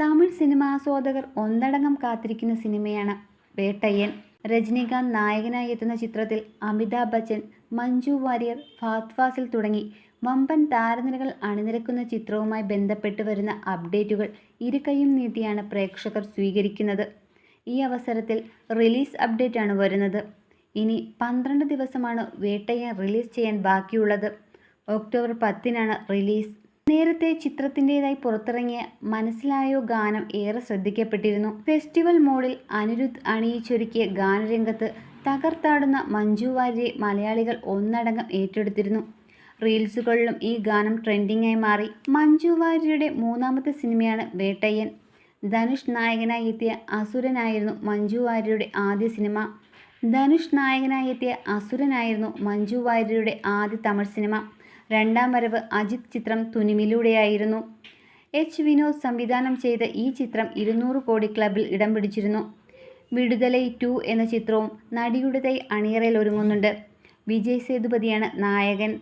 തമിഴ് സിനിമാസ്വാദകർ ഒന്നടങ്കം കാത്തിരിക്കുന്ന സിനിമയാണ് വേട്ടയ്യൻ. രജനീകാന്ത് നായകനായി എത്തുന്ന ചിത്രത്തിൽ അമിതാഭ് ബച്ചൻ മഞ്ജു വാര്യർ ഫാത് ഫാസിൽ തുടങ്ങി വമ്പൻ താരനിരകൾ അണിനിരക്കുന്ന ചിത്രവുമായി ബന്ധപ്പെട്ട് വരുന്ന അപ്ഡേറ്റുകൾ ഇരുകൈയും നീട്ടിയാണ് പ്രേക്ഷകർ സ്വീകരിക്കുന്നത്. ഈ അവസരത്തിൽ റിലീസ് അപ്ഡേറ്റ് ആണ് വരുന്നത്. ഇനി പന്ത്രണ്ട് ദിവസമാണ് വേട്ടയ്യൻ റിലീസ് ചെയ്യാൻ ബാക്കിയുള്ളത്. ഒക്ടോബർ പത്തിനാണ് റിലീസ്. നേരത്തെ ചിത്രത്തിന്റെതായി പുറത്തിറങ്ങിയ മനസ്സിലായോ ഗാനം ഏറെ ശ്രദ്ധിക്കപ്പെട്ടിരുന്നു. ഫെസ്റ്റിവൽ മോഡിൽ അനിരുദ്ധ് അണിയിച്ചൊരുക്കിയ ഗാനരംഗത്ത് തകർത്താടുന്ന മഞ്ജു വാര്യരെ മലയാളികൾ ഒന്നടങ്കം ഏറ്റെടുത്തിരുന്നു. റീൽസുകളിലും ഈ ഗാനം ട്രെൻഡിങ്ങായി മാറി. മഞ്ജു വാര്യരുടെ മൂന്നാമത്തെ സിനിമയാണ് വേട്ടയ്യൻ. ധനുഷ് നായകനായി എത്തിയ അസുരനായിരുന്നു മഞ്ജു വാര്യരുടെ ആദ്യ സിനിമ. ധനുഷ് നായകനായി എത്തിയ അസുരനായിരുന്നു മഞ്ജു വാര്യരുടെ ആദ്യ തമിഴ് സിനിമ. രണ്ടാം വരവ് അജിത് ചിത്രം തുനിമിലൂടെയായിരുന്നു. എച്ച് വിനോദ് സംവിധാനം ചെയ്ത ഈ ചിത്രം ഇരുന്നൂറ് കോടി ക്ലബിൽ ഇടം പിടിച്ചിരുന്നു. വിടുതലൈ ടു എന്ന ചിത്രവും നടിയുടെ തൈ അണിയറയിൽ ഒരുങ്ങുന്നുണ്ട്. വിജയ് സേതുപതിയാണ് നായകൻ.